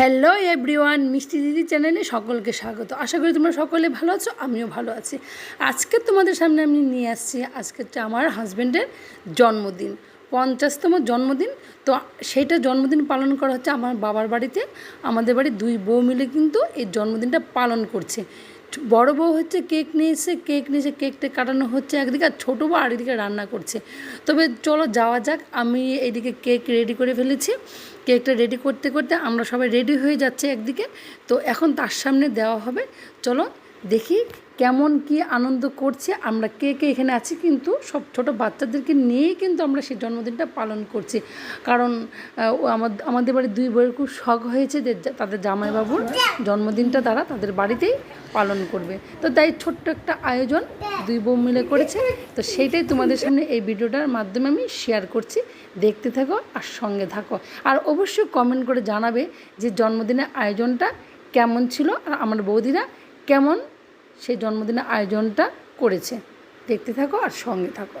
Hello everyone মিষ্টি দিদি চ্যানেলে সকলকে স্বাগত। আশা করি তোমরা সকলে ভালো আছো, আমিও ভালো আছি। আজকে তোমাদের সামনে আমি নিয়ে আসছি, আজকে হচ্ছে আমার হাজব্যান্ডের জন্মদিন, পঞ্চাশতম জন্মদিন। তো সেইটা জন্মদিন পালন করা হচ্ছে আমার বাবার বাড়িতে। আমাদের বাড়ি দুই বউ মিলে কিন্তু এই জন্মদিনটা পালন করছে। বড় বউ হচ্ছে কেক নিয়ে এসে কেক নিয়ে এসে কেকটা কাটানো হচ্ছে একদিকে আর ছোটো বউ আর এদিকে রান্না করছে। তবে চলো যাওয়া যাক, আমি এদিকে কেক রেডি করে ফেলেছি। কেকটা রেডি করতে করতে আমরা সবাই রেডি হয়ে যাচ্ছে একদিকে। তো এখন তার সামনে দেওয়া হবে। চলো দেখি কেমন কি আনন্দ করছে, আমরা কে কে এখানে আছি, কিন্তু সব ছোট বাচ্চাদেরকে নিয়েই কিন্তু আমরা সেই জন্মদিনটা পালন করছি। কারণ আমাদের বাড়ির দুই বইয়ের খুব শখ হয়েছে যে তাদের জামাইবাবুর জন্মদিনটা তারা তাদের বাড়িতেই পালন করবে। তো তাই ছোট্ট একটা আয়োজন দুই বউ মিলে করেছে। তো সেইটাই তোমাদের সামনে এই ভিডিওটার মাধ্যমে আমি শেয়ার করছি। দেখতে থাকো আর সঙ্গে থাকো। আর অবশ্যই কমেন্ট করে জানাবে যে জন্মদিনের আয়োজনটা কেমন ছিল আর আমার বৌদিরা কেমন সেই জন্মদিনের আয়োজনটা করেছে। দেখতে থাকো আর সঙ্গে থাকো।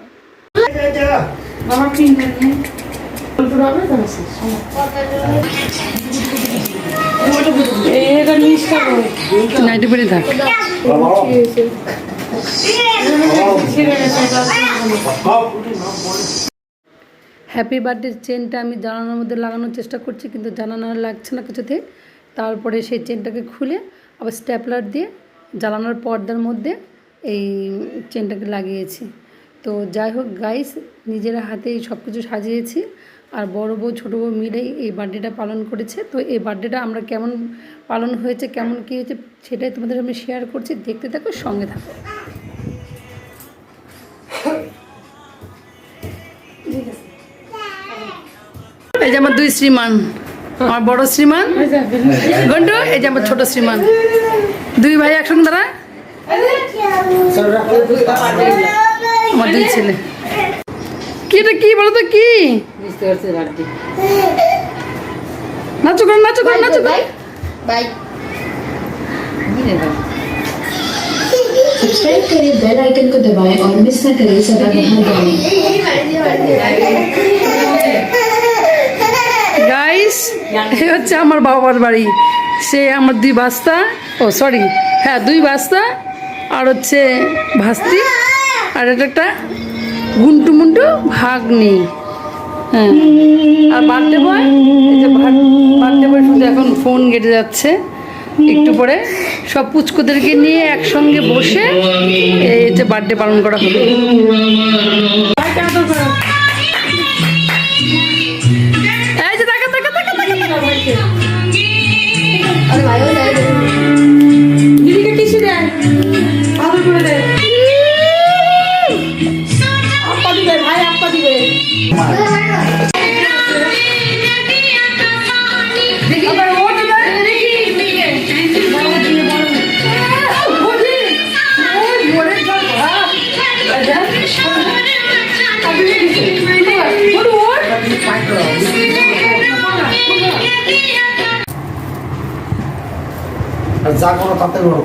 নাইটি পরে থাক। হ্যাপি বার্থডে চেনটা আমি জানানোর মধ্যে লাগানোর চেষ্টা করছি কিন্তু জানানো লাগছে না কিছুতে। তারপরে সেই চেনটাকে খুলে আবার স্ট্যাপলার দিয়ে জ্বালানোর পর্দার মধ্যে এই চেনটাকে লাগিয়েছি। তো যাই হোক গাইস নিজেরা হাতেই সব কিছু সাজিয়েছি আর বড় বউ, ছোটো বউ মিলেই এই বার্থডেটা পালন করেছে। তো এই বার্থডেটা আমরা কেমন পালন হয়েছে, কেমন কী হয়েছে সেটাই তোমাদের আমি শেয়ার করছি। দেখতে থাকো, সঙ্গে থাকো। এই যে আমার দুই শ্রীমান। আমার বড় শ্রীমান গন্টু এই যে আমার ছোট শ্রীমান দুই ভাই একসঙ্গে দাঁড়া আমার দুই ছেলে কি এটা কি বলো তো কি নাচো করো নাচো করো নাচো করো बाय सब्सक्राइब करें बेल आइकन को दबाएं और मिस न करें सदा बाहर गाने গাইস এ হচ্ছে আমার বাবার বাড়ি। সে আমার দুই বাস্তা, ও সরি হ্যাঁ দুই বাস্তা, আর হচ্ছে ভাস্তি, আর এটা একটা গুন্টু মুন্টু ভাগ্নি। হ্যাঁ আর বার্থডে বয়, এই যে বার্থডে বয় শুধু এখন ফোন কেটে যাচ্ছে একটু পরে। সব পুচকুদেরকে নিয়ে একসঙ্গে বসে এই হচ্ছে বার্থডে পালন করা হবে रखे अरे भाई वो जाए दीदी का टिश्यू दे आप भी पूरे दे आपका भी गए भाई आपका भी गए अगर वो Thank you. যা করো তাতে করো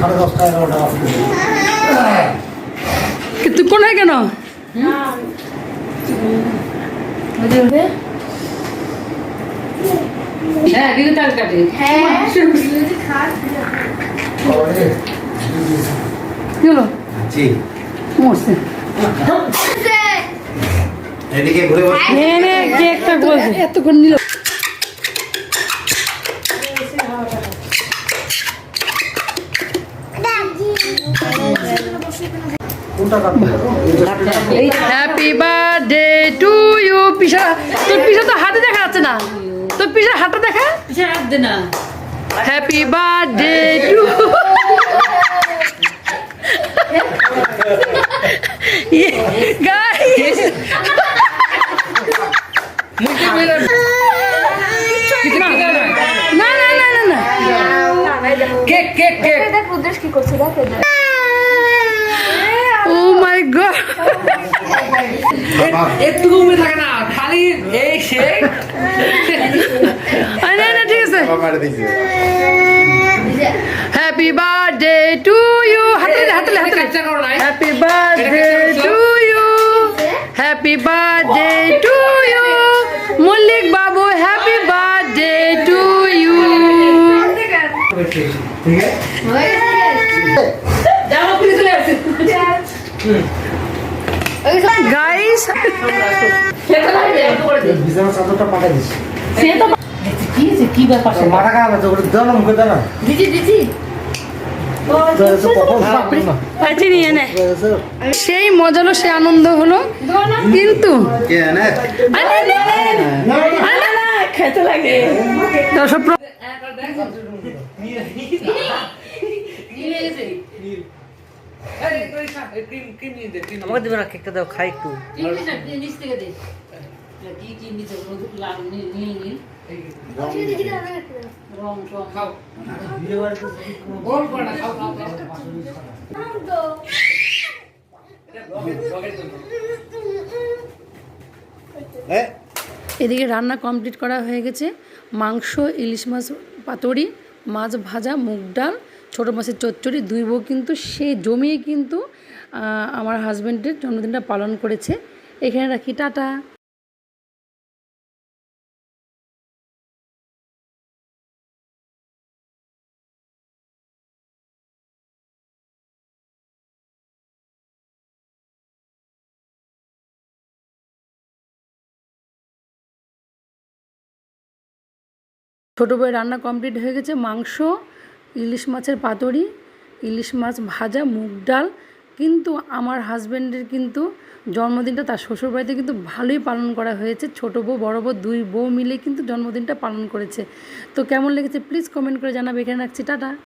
সাড়ে দশটা এগারোটা তুই কোনায় কেন? হ্যাঁ কিন্তু তাল কাটে। তারপরে এদিকে ঘুরে বসো। কেকটা বলছে? এতক্ষণ নিল। হ্যাপি বার্থডে টু ইউ পিসা। তোর পিসা তো হাতে দেখা যাচ্ছে না। তোর পিসা হাতে দেখা? না। হ্যাপি বার্থডে টু গাইস না না না না না কেক কেক কেক দেখ রুদ্রেশ কি করছে দেখ ও মাই গড থাকে না খালি এই সে না না ঠিক আছে হ্যাপি বার্থডে টু ইউ হাতে হাতে হাতে happy birthday to you happy birthday to নে সেই মজালো সে আনন্দ হলো কিন্তু খেতে লাগে। দর্শক আমাকে দিবে না কেকটা দাও খাই একটু। এদিকে রান্না কমপ্লিট করা হয়ে গেছে। মাংস, ইলিশ মাছ পাতুরি, মাছ ভাজা, মুগ ডাল, ছোটো মাছের চচ্চড়ি, দুই বউ কিন্তু সে জমিয়ে কিন্তু আমার হাজব্যান্ডের জন্মদিনটা পালন করেছে। এখানে রাখি, টাটা। ছোটো বউয়ের রান্না কমপ্লিট হয়ে গেছে। মাংস, ইলিশ মাছের পাতুরি, ইলিশ মাছ ভাজা, মুগ ডাল। কিন্তু আমার হাজব্যান্ডের কিন্তু জন্মদিনটা তার শ্বশুরবাড়িতে কিন্তু ভালোই পালন করা হয়েছে। ছোটো বউ, বড়ো বউ, দুই বউ মিলে কিন্তু জন্মদিনটা পালন করেছে। তো কেমন লেগেছে? প্লিজ কমেন্ট করে জানাবে। এখানে রাখছি। টাটা।